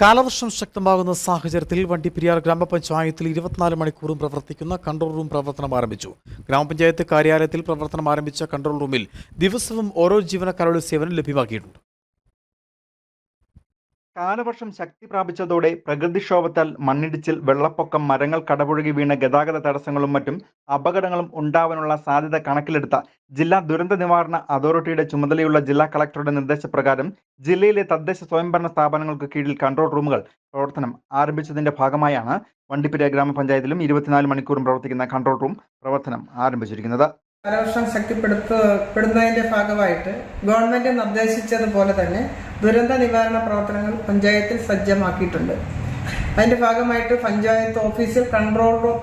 കാലവർഷം ശക്തമാകുന്ന സാഹചര്യത്തിൽ വണ്ടിപ്പെരിയാർ ഗ്രാമപഞ്ചായത്തിൽ ഇരുപത്തിനാല് മണിക്കൂറും പ്രവർത്തിക്കുന്ന കൺട്രോൾ റൂം പ്രവർത്തനം ആരംഭിച്ചു. ഗ്രാമപഞ്ചായത്ത് കാര്യാലയത്തിൽ പ്രവർത്തനം ആരംഭിച്ച കൺട്രോൾ റൂമിൽ ദിവസവും ഓരോ ജീവനക്കാരുടെ സേവനം ലഭ്യമാക്കിയിട്ടുണ്ട്. കാലവർഷം ശക്തി പ്രാപിച്ചതോടെ പ്രകൃതിക്ഷോഭത്താൽ മണ്ണിടിച്ചിൽ വെള്ളപ്പൊക്കം മരങ്ങൾ കടപുഴകി വീണ ഗതാഗത തടസ്സങ്ങളും മറ്റും അപകടങ്ങളും ഉണ്ടാവാനുള്ള സാധ്യത കണക്കിലെടുത്ത ജില്ലാ ദുരന്ത നിവാരണ അതോറിറ്റിയുടെ ചുമതലയുള്ള ജില്ലാ കളക്ടറുടെ നിർദ്ദേശപ്രകാരം ജില്ലയിലെ തദ്ദേശ സ്വയംഭരണ സ്ഥാപനങ്ങൾക്ക് കീഴിൽ കൺട്രോൾ റൂമുകൾ പ്രവർത്തനം ആരംഭിച്ചതിന്റെ ഭാഗമായാണ് വണ്ടിപ്പെരിയ ഗ്രാമപഞ്ചായത്തിലും ഇരുപത്തിനാല് മണിക്കൂറും പ്രവർത്തിക്കുന്ന കൺട്രോൾ റൂം പ്രവർത്തനം ആരംഭിച്ചിരിക്കുന്നത്. കാലവർഷം ശക്തിപ്പെടുത്തുന്നതിന്റെ ഭാഗമായിട്ട് ഗവൺമെന്റ് നിർദ്ദേശിച്ചതുപോലെ തന്നെ ദുരന്ത നിവാരണ പ്രവർത്തനങ്ങൾ പഞ്ചായത്തിൽ സജ്ജമാക്കിയിട്ടുണ്ട്. അതിന്റെ ഭാഗമായിട്ട് പഞ്ചായത്ത് ഓഫീസിൽ കൺട്രോൾ റൂം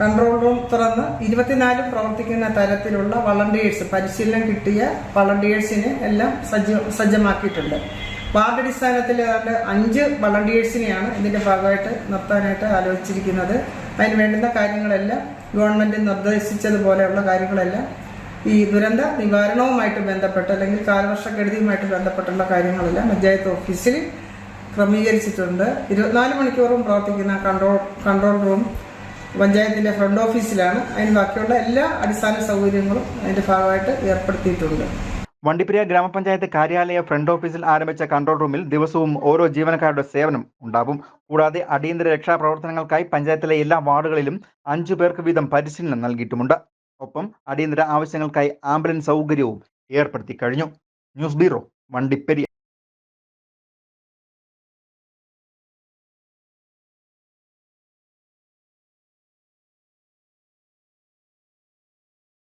കൺട്രോൾ റൂം തുറന്ന് ഇരുപത്തിനാലും പ്രവർത്തിക്കുന്ന തരത്തിലുള്ള വളണ്ടിയേഴ്സ് പരിശീലനം കിട്ടിയ വളണ്ടിയേഴ്സിനെ എല്ലാം സജ്ജ സജ്ജമാക്കിയിട്ടുണ്ട്. വാർഡ് അടിസ്ഥാനത്തിൽ ഏതാണ്ട് അഞ്ച് വളണ്ടിയേഴ്സിനെയാണ് ഇതിന്റെ ഭാഗമായിട്ട് നിർത്താനായിട്ട് ആലോചിച്ചിരിക്കുന്നത്. അതിന് വേണ്ടുന്ന കാര്യങ്ങളെല്ലാം ഗവൺമെന്റ് നിർദ്ദേശിച്ചതുപോലെയുള്ള കാര്യങ്ങളെല്ലാം ഈ ദുരന്ത നിവാരണവുമായിട്ട് ബന്ധപ്പെട്ട് അല്ലെങ്കിൽ കാലവർഷക്കെടുതിയുമായിട്ട് ബന്ധപ്പെട്ടുള്ള കാര്യങ്ങളെല്ലാം. പഞ്ചായത്ത് ഓഫീസിൽ ക്രമീകരിച്ചിട്ടുണ്ട്. ഇരുപത്തിനാല് മണിക്കൂറും പ്രവർത്തിക്കുന്ന കൺട്രോൾ കൺട്രോൾ റൂം പഞ്ചായത്തിന്റെ ഫ്രണ്ട് ഓഫീസിലാണ്. അതിന് ബാക്കിയുള്ള എല്ലാ അടിസ്ഥാന സൗകര്യങ്ങളും അതിന്റെ ഭാഗമായിട്ട് ഏർപ്പെടുത്തിയിട്ടുണ്ട്. വണ്ടിപ്പെരിയ ഗ്രാമപഞ്ചായത്ത് കാര്യാലയ ഫ്രണ്ട് ഓഫീസിൽ ആരംഭിച്ച കൺട്രോൾ റൂമിൽ ദിവസവും ഓരോ ജീവനക്കാരുടെ സേവനം ഉണ്ടാകും കൂടാതെ അടിയന്തര രക്ഷാപ്രവർത്തനങ്ങൾക്കായി പഞ്ചായത്തിലെ എല്ലാ വാർഡുകളിലും അഞ്ചു പേർക്ക് വീതം പരിശീലനം നൽകിയിട്ടുമുണ്ട്. ഒപ്പം അടിയന്തര ആവശ്യങ്ങൾക്കായി ആംബുലൻസ് സൗകര്യവും ഏർപ്പെടുത്തി കഴിഞ്ഞു. News bureau വണ്ടിപ്പെരിയ